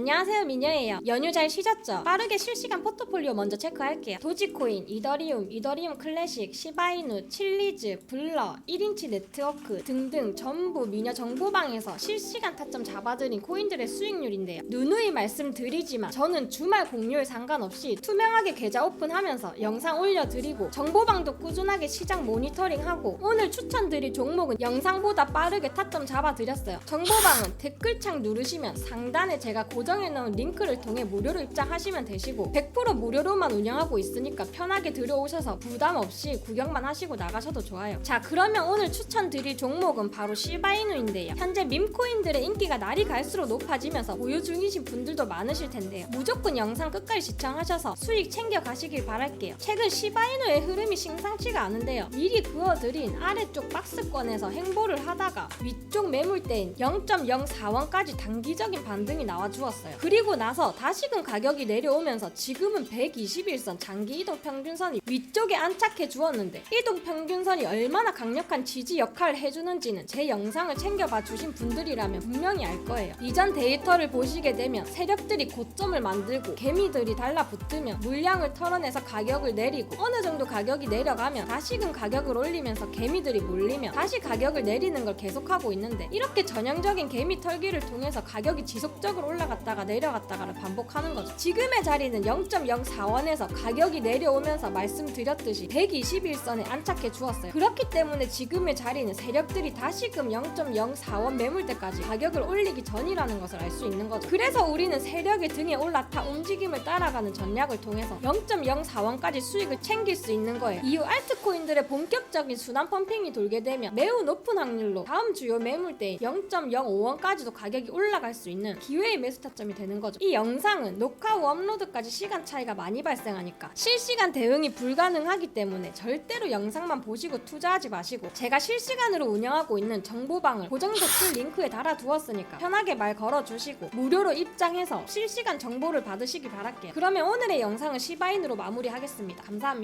안녕하세요 미녀예요. 연휴 잘 쉬셨죠? 빠르게 실시간 포트폴리오 먼저 체크할게요. 도지코인, 이더리움, 이더리움 클래식, 시바이누, 칠리즈, 블러, 1인치 네트워크 등등 전부 미녀 정보방에서 실시간 타점 잡아드린 코인들의 수익률인데요. 누누이 말씀드리지만 저는 주말 공휴일 상관없이 투명하게 계좌 오픈하면서 영상 올려드리고 정보방도 꾸준하게 시장 모니터링하고 오늘 추천드릴 종목은 영상보다 빠르게 타점 잡아드렸어요. 정보방은 댓글창 누르시면 상단에 제가 고정 해 놓은 링크를 통해 무료로 입장하시면 되시고 100% 무료로만 운영하고 있으니까 편하게 들어오셔서 부담 없이 구경만 하시고 나가셔도 좋아요. 자, 그러면 오늘 추천드릴 종목은 바로 시바이누인데요. 현재 밈코인들의 인기가 날이 갈수록 높아지면서 보유 중이신 분들도 많으실 텐데요. 무조건 영상 끝까지 시청하셔서 수익 챙겨 가시길 바랄게요. 최근 시바이누의 흐름이 심상치가 않은데요. 미리 그어드린 아래쪽 박스권에서 행보를 하다가 위쪽 매물대인 0.04원까지 단기적인 반등이 나와 주었어요. 그리고 나서 다시금 가격이 내려오면서 지금은 121선 장기 이동 평균선이 위쪽에 안착해 주었는데 이동 평균선이 얼마나 강력한 지지 역할을 해주는지는 제 영상을 챙겨봐 주신 분들이라면 분명히 알 거예요. 이전 데이터를 보시게 되면 세력들이 고점을 만들고 개미들이 달라붙으면 물량을 털어내서 가격을 내리고 어느 정도 가격이 내려가면 다시금 가격을 올리면서 개미들이 몰리면 다시 가격을 내리는 걸 계속하고 있는데 이렇게 전형적인 개미 털기를 통해서 가격이 지속적으로 올라갔다 가 내려갔다가를 반복하는 거죠. 지금의 자리는 0.04원에서 가격이 내려오면서 말씀드렸듯이 121선에 안착해 주었어요. 그렇기 때문에 지금의 자리는 세력들이 다시금 0.04원 매물대까지 가격을 올리기 전이라는 것을 알 수 있는 거죠. 그래서 우리는 세력의 등에 올라타 움직임을 따라가는 전략을 통해서 0.04원까지 수익을 챙길 수 있는 거예요. 이후 알트코인들의 본격적인 순환 펌핑이 돌게 되면 매우 높은 확률로 다음 주요 매물대인 0.05원까지도 가격이 올라갈 수 있는 기회의 매수 타 점이 되는 거죠. 이 영상은 녹화 후 업로드까지 시간 차이가 많이 발생하니까 실시간 대응이 불가능하기 때문에 절대로 영상만 보시고 투자하지 마시고 제가 실시간으로 운영하고 있는 정보방을 고정 댓글 링크에 달아두었으니까 편하게 말 걸어주시고 무료로 입장해서 실시간 정보를 받으시기 바랄게요. 그러면 오늘의 영상은 시바인으로 마무리하겠습니다. 감사합니다.